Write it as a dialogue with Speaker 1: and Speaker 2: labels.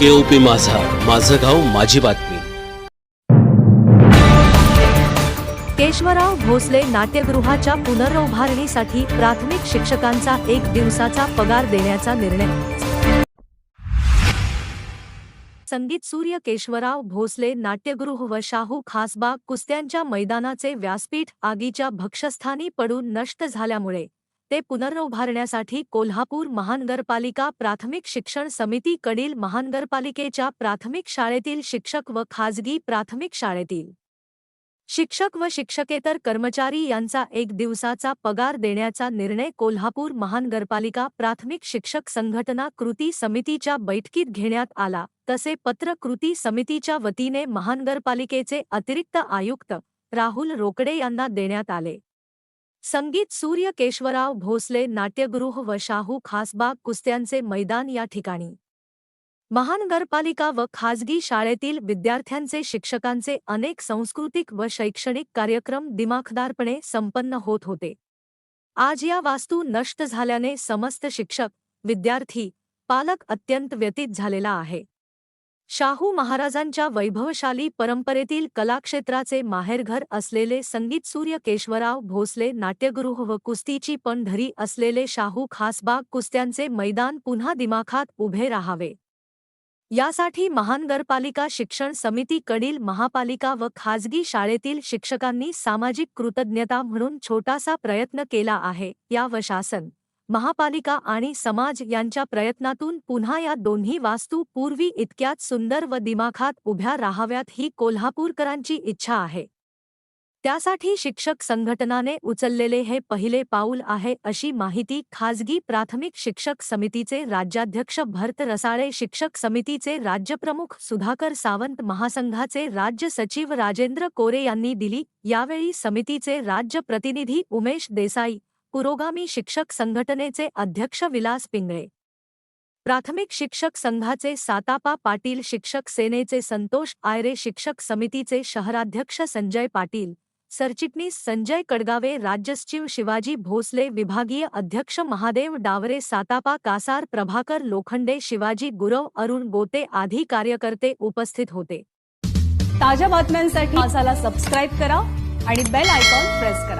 Speaker 1: केओपी माझा. माझं गाव माझी बातमी.
Speaker 2: केशवराव भोसले नाट्यगृहाच्या पुनर्उभारणीसाठी प्राथमिक शिक्षकांचा एक दिवसाचा पगार देण्याचा निर्णय. संगीत सूर्य केशवराव भोसले नाट्यगृह व शाहू खासबाग कुस्त्यांच्या मैदानाचे व्यासपीठ आगीच्या भक्षस्थानी पडून नष्ट झाल्यामुळे ते पुनर्उभारण्यासाठी कोल्हापूर महानगरपालिका प्राथमिक शिक्षण समितीकडील महानगरपालिकेच्या प्राथमिक शाळेतील शिक्षक व खाजगी प्राथमिक शाळेतील शिक्षक व शिक्षकेतर कर्मचारी यांचा एक दिवसाचा पगार देण्याचा निर्णय कोल्हापूर महानगरपालिका प्राथमिक शिक्षक संघटना कृती समितीच्या बैठकीत घेण्यात आला. तसे पत्र कृती समितीच्या वतीने महानगरपालिकेचे अतिरिक्त आयुक्त राहुल रोकडे यांना देण्यात आले. संगीत सूर्य केशवराव भोसले नाट्यगृह व शाहू खासबाग कुस्त्यांचे मैदान या ठिकाणी. महानगरपालिका व खाजगी शाळेतील विद्यार्थ्यांचे शिक्षकांचे अनेक सांस्कृतिक व शैक्षणिक कार्यक्रम दिमाखदारपणे संपन्न होत होते. आज या वास्तू नष्ट झाल्याने समस्त शिक्षक विद्यार्थी पालक अत्यंत व्यतीत झालेला आहे. शाहू महाराजांच्या वैभवशाली परंपरेतील कलाक्षेत्राचे माहेरघर असलेले संगीत सूर्य केशवराव भोसले नाट्यगृह व कुस्तीची पण धरी असलेले शाहू खासबाग कुस्त्यांचे मैदान पुन्हा दिमाखात उभे राहावे. यासाठी महानगरपालिका शिक्षण समितीकडील महापालिका व खाजगी शाळेतील शिक्षकांनी सामाजिक कृतज्ञता म्हणून छोटासा प्रयत्न केला आहे या व शासन महापालिका आणि समाज यांच्या प्रयत्नातून पुन्हा या दोन्ही वास्तू पूर्वी इतक्यात सुंदर व दिमाखात उभ्या राहाव्यात ही कोल्हापूरकरांची इच्छा आहे. त्यासाठी शिक्षक संघटनाने उचललेले हे पहिले पाऊल आहे अशी माहिती खाजगी प्राथमिक शिक्षक समितीचे राज्याध्यक्ष भरत रसाळे शिक्षक समितीचे राज्यप्रमुख सुधाकर सावंत महासंघाचे राज्य सचिव राजेंद्र कोरे यांनी दिली. यावेळी समितीचे राज्य प्रतिनिधी उमेश देसाई पुरोगामी शिक्षक संघटनेचे अध्यक्ष विलास पिंगळे. प्राथमिक शिक्षक संघाचे सातापा पाटील शिक्षक सेनेचे संतोष आयरे शिक्षक समितीचे शहराध्यक्ष संजय पाटील सरचिटणीस संजय कडगावे राज्यसचिव शिवाजी भोसले विभागीय अध्यक्ष महादेव डावरे सातापा कासार प्रभाकर लोखंडे शिवाजी गुरव अरुण गोते आदी कार्यकर्ते उपस्थित होते.
Speaker 3: ताज्या बातम्यांसाठी माझाला सबस्क्राईब करा आणि बेल आयकॉन प्रेस करा.